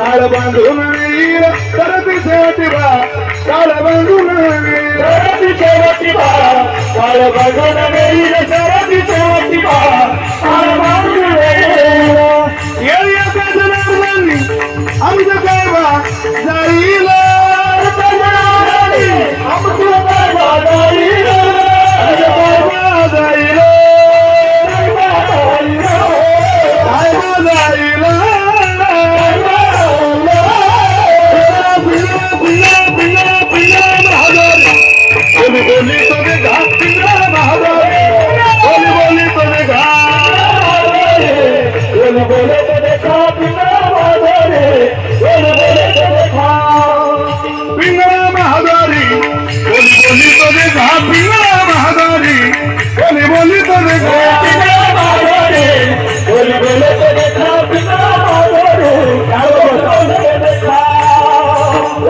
काळ बांधून वीर करती सेवतीबा काळ बांधून वीर करती सेवतीबा काळ बांधून वीर करती सेवतीबा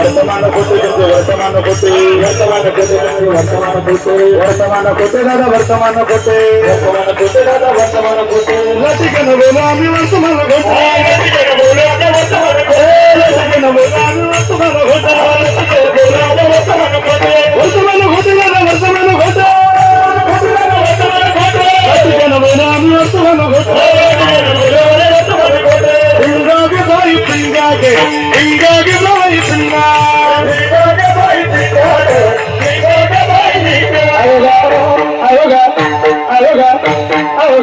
वर्तमान पोते जंगे वर्तमान पोते वर्तमान पोते जंगे वर्तमान पोते वर्तमान पोते दादा वर्तमान पोते वर्तमान पोते दादा वर्तमान पोते लसिका न बोलो आम्ही वर्तमान पोते लसिका न बोलो आम्ही वर्तमान पोते लसिका न बोलो आम्ही वर्तमान पोते लसिका न बोलो आम्ही वर्तमान पोते वर्तमान पोते दादा वर्तमान पोते लसिका न बोलो आम्ही वर्तमान पोते हिंगागे भाई हिंगागे हिंगागे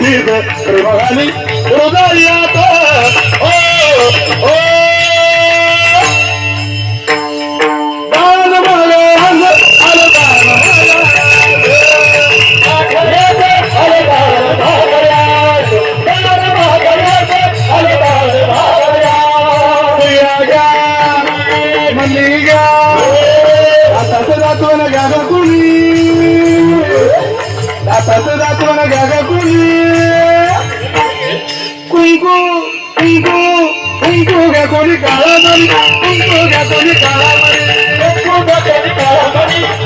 মুখিবে প্রেমহানি হৃদয়াত ও ও Tata, tata, tata, tata,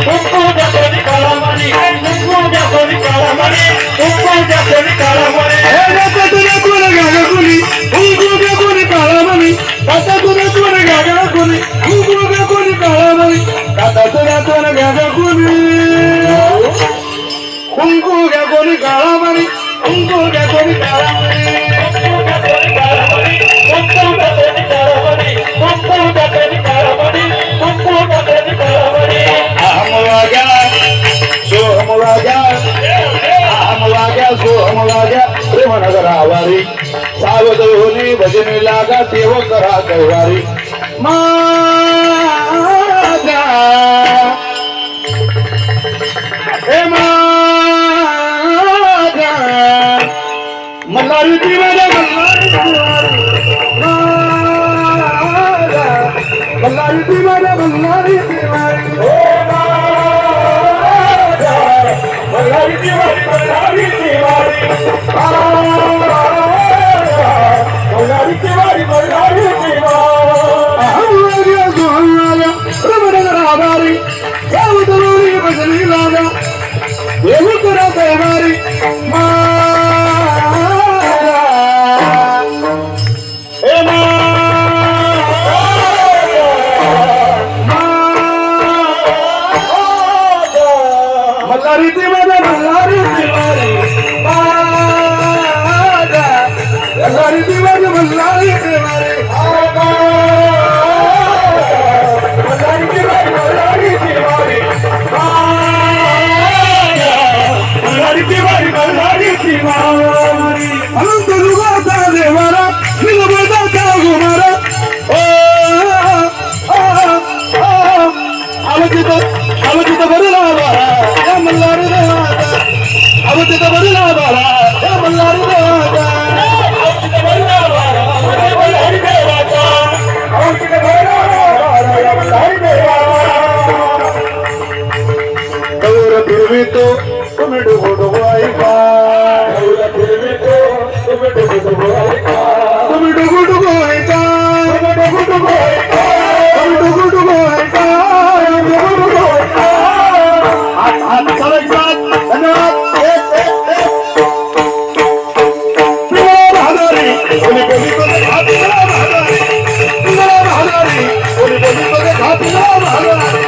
উপর যখন কালামারি উপর যখন কালামারি উপর যখন কালামারি এ যত দিনে কোন গাগুলি উপর যখন কালামারি কত मन आवारी सावध होणे भजने लागा देव करा गौवारी मागा. हे मा Hallelujah. মসজিদে বদলা বাবা এ মল্লারি বাবা মসজিদে বদলা বাবা এ মল্লারি বাবা মসজিদে বদলা বাবা এ মল্লারি বাবা তোর বিবিত তুমি ডুবো ডুবাই বাবা ভালো লাগে